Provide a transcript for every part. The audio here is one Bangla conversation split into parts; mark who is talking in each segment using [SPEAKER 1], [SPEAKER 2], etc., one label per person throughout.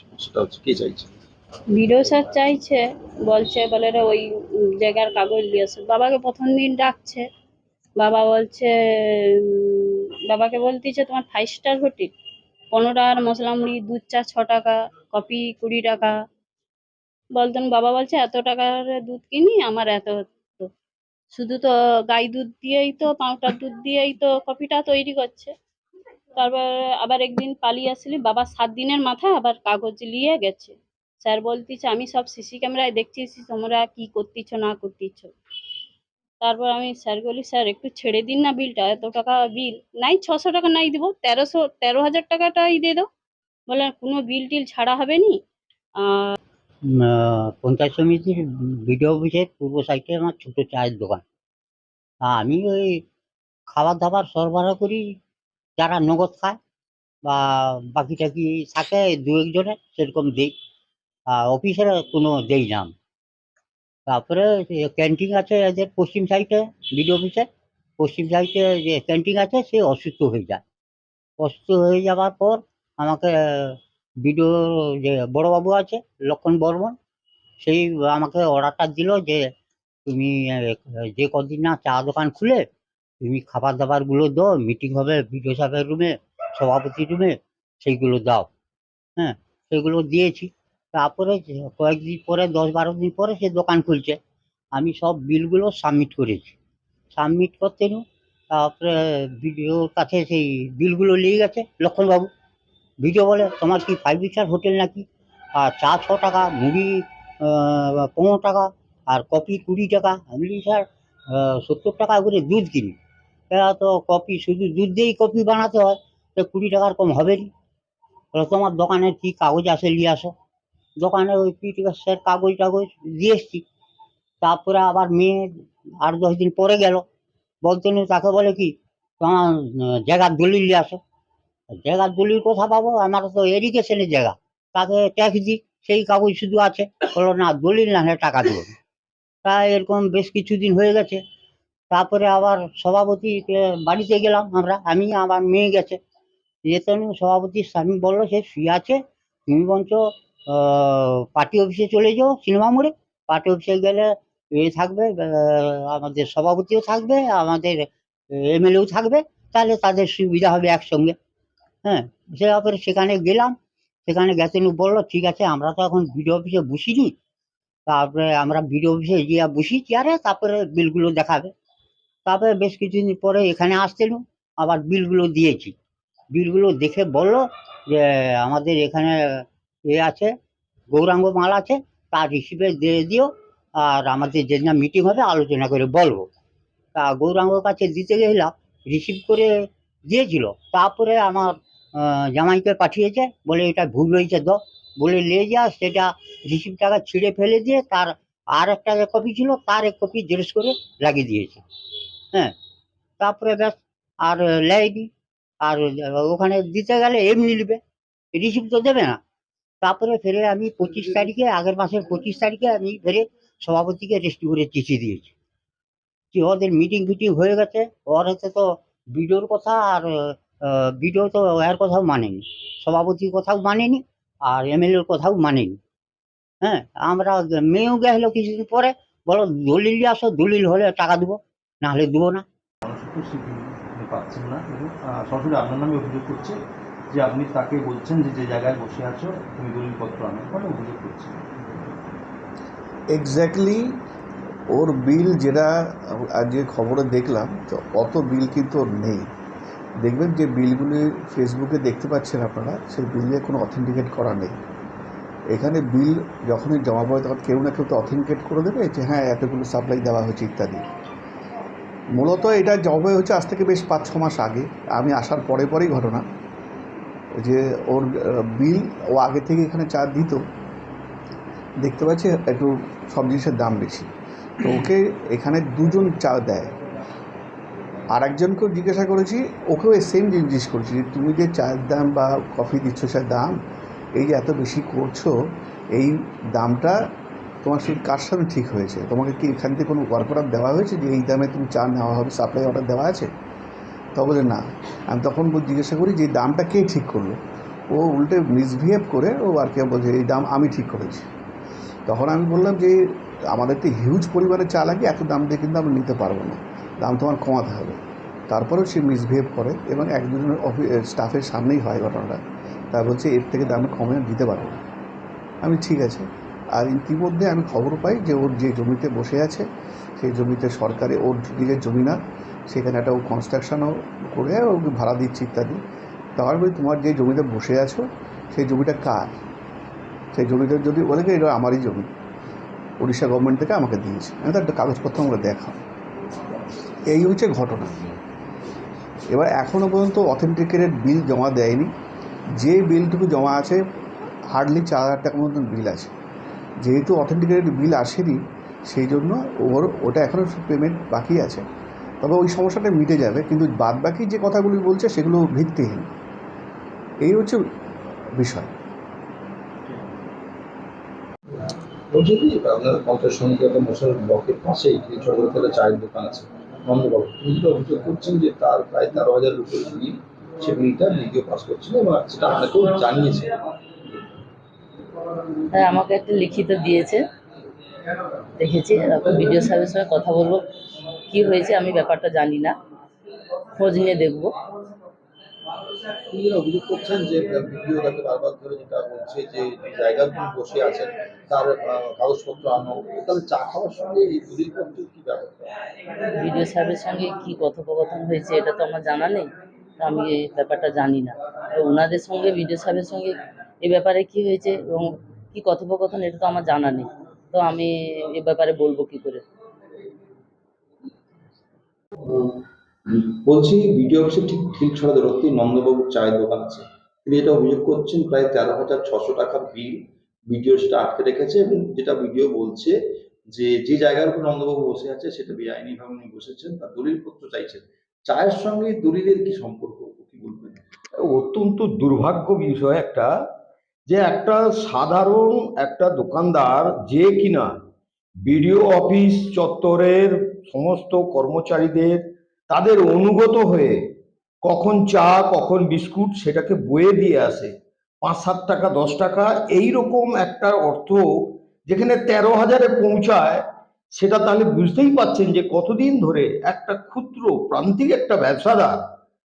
[SPEAKER 1] সমস্যাটা হচ্ছে কে চাইছে?
[SPEAKER 2] বিডিও স্যার চাইছে, বলছে বলে রে ওই জায়গার কাগজ নিয়ে আসো। বাবাকে প্রথম দিন ডাকছে। বাবা বলছে বাবাকে বলতেছে, তোমার ফাইভ স্টার হোটেল পনেরো টাকার মশলা মুড়ি, দুধ চা ছ টাকা, কফি কুড়ি টাকা। বলতেন, বাবা বলছে, এত টাকার দুধ কিনি, আমার এত শুধু তো গাই দুধ দিয়েই তো পাউটার দুধ দিয়েই তো কপিটা তৈরি করছে। তারপর আবার একদিন পালিয়ে আসলি বাবা সাত দিনের মাথায় আবার কাগজ নিয়ে গেছে। স্যার বলতেছে, আমি সব সিসি ক্যামেরায় দেখছি তোমরা কি করতেছ, না করতেছ? তারপর আমি স্যার বলি, স্যার, একটু ছেড়ে দিন না বিলটা, এত টাকা বিল, নাই ছশো টাকা নাই দিব, তেরোশো, তেরো হাজার টাকাটাই দিয়ে দাও। বলে, কোনো বিল টিল ছাড়া হবে নি?
[SPEAKER 3] পঞ্চায়েত সমিতির বিডিও অফিসের পূর্ব সাইডে আমার ছোট চায়ের দোকান। আমি ওই খাবার দাবার সরবরাহ করি যারা নগদ খায় বা বাকি টাকি থাকে দু একজনের সেরকম দিই। অফিসের কোনো দেই না তারপরে ক্যান্টিন আছে এদের পশ্চিম সাইডে বিডিও অফিসে, পশ্চিম সাইডে যে ক্যান্টিন আছে, সে অসুস্থ হয়ে যায়। অসুস্থ হয়ে যাওয়ার পর আমাকে বিডিও যে বড়বাবু আছে, লক্ষণ বর্মন, সেই আমাকে অর্ডারটা দিল যে, তুমি যে কদিন না চা দোকান খুলে তুমি খাবার দাবারগুলো দাও মিটিং হবে বিডিও সাহেবের রুমে সভাপতি রুমে সেইগুলো দাও। হ্যাঁ সেগুলো দিয়েছি। তারপরে কয়েকদিন পরে, দশ বারো দিন পরে সে দোকান খুলছে। আমি সব বিলগুলো সাবমিট করেছি। সাবমিট করতে তারপরে বিডিওর কাছে সেই বিলগুলো নিয়ে গেছে, লক্ষণবাবু। ভিডিও বলে, তোমার কি ফাইভ স্টার হোটেল নাকি? আর চা ছ টাকা মুড়ি পনেরো টাকা, আর কফি কুড়ি টাকা। আমি স্যার সত্তর টাকা করে দুধ কিনি। এরা তো কফি শুধু দুধ দিয়েই কফি বানাতে হয় তো কুড়ি টাকার কম হবে নি। বলে, তোমার দোকানে কি কাগজ আছে নিয়ে আসো। দোকানে ওই পিটিকাসের কাগজ টাগজ দিয়ে এসছি। তারপরে আবার মেয়ে আট দশ দিন পরে গেল। বলতেন তাকে বলে কি তোমার জায়গার দলিল নিয়ে আসো। জায়গার দলিল কোথা পাবো? আমার তো এডুকেশনের জায়গা। তাকে ট্যাক্স দিই সেই কাগজ শুধু আছে। বলল না দলিল না হলে টাকা দেবো তা এরকম বেশ কিছুদিন হয়ে গেছে। তারপরে আবার সভাপতি বাড়িতে গেলাম আমরা। আমি, আমার মেয়ে গেছে। যেতে সভাপতি স্বামী বলল, সে শুয়ে আছে। তুমি বঞ্চ পার্টি অফিসে চলে যাও সিনেমা মোড়ে পার্টি অফিসে গেলে এ থাকবে আমাদের সভাপতিও থাকবে, আমাদের এমএলএও থাকবে। তাহলে তাদের সুবিধা হবে একসঙ্গে। হ্যাঁ সে তারপরে সেখানে গেলাম। সেখানে গেছেন বলল, ঠিক আছে, আমরা তো এখন বিডিও অফিসে বসিনি। তারপরে আমরা বিডিও অফিসে গিয়ে বসি চেয়ারে, তারপরে বিলগুলো দেখাবে। তারপরে বেশ কিছুদিন পরে এখানে আসতেন আবার বিলগুলো দিয়েছি। বিলগুলো দেখে বলল যে, আমাদের এখানে এ আছে, গৌরাঙ্গ মাল আছে তার রিসিভে দিয়ে দিও, আর আমাদের যেদিন মিটিং হবে আলোচনা করে বলব। তা গৌরাঙ্গর কাছে দিতে গেলাম রিসিভ করে দিয়েছিল। তারপরে আমার জামাইকে পাঠিয়েছে, বলে এটা ভুল হয়েছে তো। বলে নিয়ে যা, সেটা রিসিভ টাকা ছিঁড়ে ফেলে দিয়ে তার আর একটা কপি ছিল, তার এক কপি জেরক্স করে লাগিয়ে দিয়েছে। হ্যাঁ তারপরে ব্যাস আর লেয়নি আর ওখানে দিতে গেলে এমনি নেবে রিসিভ তো দেবে না। তারপরে ফেরে আমি পঁচিশ তারিখে, আগের মাসের পঁচিশ তারিখে আমি ফেরে সভাপতিকে রেস্টি করে চিঠি দিয়েছি। কি ওদের মিটিং ফিটিং হয়ে গেছে, ওর হচ্ছে তো বিডিওর কথা আর বিডিও তো এর কথাও মানেনি, সভাপতির কথাও মানেনি, আর এমএলএর কথাও মানেনি। হ্যাঁ আমরা মেয়েও গেলো কিছুদিন পরে, বলো দলিল আসো, দলিল হলে টাকা দেবো। না। হলে দেবো না
[SPEAKER 4] পাচ্ছেন না। সরাসরি আপনার নামে অভিযোগ করছে যে আপনি তাকে বলছেন যে যে জায়গায় বসে আছো তুমি দলিলপত্র আনো ফলে অভিযোগ করছে।
[SPEAKER 5] এক্স্যাক্টলি ওর বিল যেটা আজকে খবরে দেখলাম তো অত বিল কিন্তু ওর নেই। দেখবেন যে বিলগুলি ফেসবুকে দেখতে পাচ্ছেন আপনারা সেই বিলে কোনো অথেন্টিকেট করা নেই। এখানে বিল যখনই জমা পড়ে তখন কেউ না কেউ তো অথেন্টিকেট করে দেবে যে হ্যাঁ এতগুলো সাপ্লাই দেওয়া হয়েছে ইত্যাদি। মূলত এটা জমা হচ্ছে আজ থেকে বেশ পাঁচ, ছ মাস আগে। আমি আসার পরে পরেই ঘটনা। যে ওর বিল ও আগে থেকে এখানে চা দিত। দেখতে পাচ্ছি একটু সব জিনিসের দাম বেশি। তো ওকে এখানে দুজন চা দেয়। আর একজনকেও জিজ্ঞাসা করেছি, ওকেও সেম জিজ্ঞেস করেছি যে, তুমি যে চায়ের দাম বা কফি দিচ্ছ, সে দাম, এই যে এত বেশি করছ, এই দামটা তোমার সেই কার সাথে ঠিক হয়েছে? তোমাকে কি এখান থেকে কোনো ওয়ার্ক অর্ডার দেওয়া হয়েছে যে এই দামে তুমি চা নেওয়া হবে সাপ্লাই অর্ডার দেওয়া আছে? তা বলে না। আমি তখন জিজ্ঞাসা করি যে দামটা কে ঠিক করল? ও উল্টে মিসবিহেভ করে ও আর কি বলছে, এই দাম আমি ঠিক করেছি। তখন আমি বললাম যে, আমাদের তো হিউজ পরিমাণে চা লাগে, এত দাম দিয়ে কিন্তু আমি নিতে পারব না। দাম তোমার কমাতে হবে। তারপরেও সে মিসবিহেভ করে এবং এক দুজনের অফিস স্টাফের সামনেই হয় ঘটনাটা। তা বলছে, এর থেকে দাম কমে দিতে পারব না। আমি ঠিক আছে। আর ইতিমধ্যে আমি খবর পাই যে ওর যে জমিতে বসে আছে, সেই জমিতে সরকারে ওর নিজের জমি না, সেখানে একটা ও কনস্ট্রাকশনও করে ওকে ভাড়া দিচ্ছে ইত্যাদি। তার বলি, তোমার যে জমিতে বসে আছো, সেই জমিটা কার? সেই জমিটা যদি বলে এটা আমারই জমি, উড়িষ্যা গভর্নমেন্ট থেকে আমাকে দিয়েছে, আমি তার একটা কাগজপত্র আমরা দেখা এই হচ্ছে ঘটনা। এবার এখনও পর্যন্ত অথেন্টিকেটেড বিল জমা দেয়নি। যে বিলটুকু জমা আছে হার্ডলি চার হাজার টাকার মতন বিল আছে। যেহেতু অথেন্টিকেটেড বিল আসেনি, সেই জন্য ওর, ওটা এখনও পেমেন্ট বাকি আছে। তবে ওই সমস্যাটা মিটে যাবে, কিন্তু বাদ বাকি যে কথাগুলি বলছে সেগুলো ভিত্তিহীন। এই হচ্ছে বিষয়।
[SPEAKER 1] বলছি কি পাশেই চায়ের দোকান আছে, নন্দবাবু অভিযোগ করছেন যে তার প্রায় তেরো হাজার রুপির বিল সে বিলটা ভিডিও পাস করছিল এবং সেটা আপনাকেও জানিয়েছে
[SPEAKER 6] হ্যাঁ আমাকে একটা লিখিত দিয়েছে। দেখেছি এখন বিডিও সাহেবের সঙ্গে কথা বলব। কি হয়েছে আমি ব্যাপারটা জানি না। খোঁজ নিয়ে দেখব।
[SPEAKER 1] অভিযোগ করছেন যে ভিডিও তাকে বারবার ধরে যেটা বলছে যে তিনি বসে আছেন তার কাগজপত্র আনো। তাহলে চা খাওয়ার সঙ্গে এই দলিলপত্র কি ব্যাপারটা
[SPEAKER 6] বিডিও সাহেবের সঙ্গে কি কথোপকথন হয়েছে এটা তো আমার জানা নেই। আমি এই ব্যাপারটা জানি না। ওনাদের সঙ্গে ভিডিও সাহেবের সঙ্গে এ ব্যাপারে কি হয়েছে এবং কি কথোপকথন এটা তো আমার জানা নেই। তো আমি এ ব্যাপারে বলব কি করে?
[SPEAKER 1] বলছি ভিডিও অফিসে ঠিক ঠিক ছড়া দূরত্বে নন্দবাবুর চায়ের দোকান আছে। তিনি এটা অভিযোগ করছেন প্রায় তেরো হাজার ছশো টাকার বিল ভিডিও সেটা আটকে রেখেছে এবং যেটা ভিডিও বলছে যে যে জায়গার উপর নন্দবাবু বসে আছে সেটা বেআইনি ভাবে উনি বসেছেন তার দলিলপত্র চাইছেন। চায়ের সঙ্গে দলিলের কি সম্পর্ক কি বলবেন?
[SPEAKER 7] অত্যন্ত দুর্ভাগ্য বিষয় একটা যে একটা সাধারণ একটা দোকানদার যে কিনা বিডিও অফিস চত্বরের সমস্ত কর্মচারীদের তাদের অনুগত হয়ে কখন চা, কখন বিস্কুট সেটাকে বয়ে দিয়ে আসে। পাঁচ, সাত টাকা, দশ টাকা এই রকম একটা অর্থ যেখানে তেরো হাজারে পৌঁছায়, সেটা তাহলে বুঝতেই পাচ্ছেন যে কতদিন ধরে একটা ক্ষুদ্র প্রান্তিক একটা ব্যবসাদার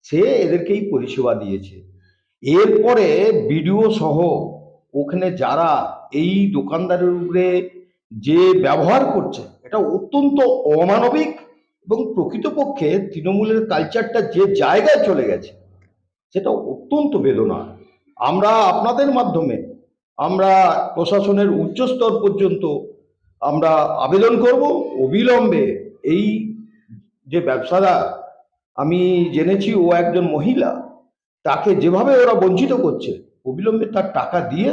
[SPEAKER 7] সে এদেরকেই পরিষেবা দিয়েছে। এরপরে বিডিও সহ ওখানে যারা এই দোকানদারের উপরে যে ব্যবহার করছে, এটা অত্যন্ত অমানবিক এবং প্রকৃতপক্ষে তৃণমূলের কালচারটা যে জায়গায় চলে গেছে, সেটা অত্যন্ত বেদনা আমরা আপনাদের মাধ্যমে, আমরা প্রশাসনের উচ্চস্তর পর্যন্ত আমরা আবেদন করব। অবিলম্বে এই যে ব্যবসাদার, আমি জেনেছি ও একজন মহিলা তাকে যেভাবে ওরা বঞ্চিত করছে অবিলম্বে তার টাকা দিয়ে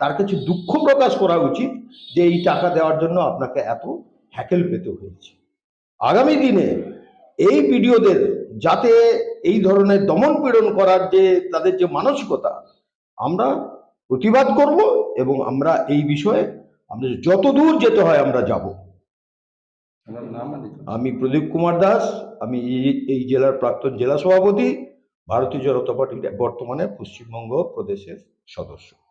[SPEAKER 7] তার কাছে দুঃখ প্রকাশ করা উচিত যে এই টাকা দেওয়ার জন্য আপনাকে এত হ্যাকেল পেতে হয়েছে। আগামী দিনে এই ভিডিওদের যাতে এই ধরনের দমন পীড়ন করার যে তাদের যে মানসিকতা আমরা প্রতিবাদ করব এবং আমরা এই বিষয়ে আমরা যত দূর যেতে হয় আমরা যাব। আমি প্রদীপ কুমার দাস আমি এই জেলার প্রাক্তন জেলা সভাপতি। ভারতীয় জনতা পার্টির বর্তমানে পশ্চিমবঙ্গ প্রদেশের সদস্য।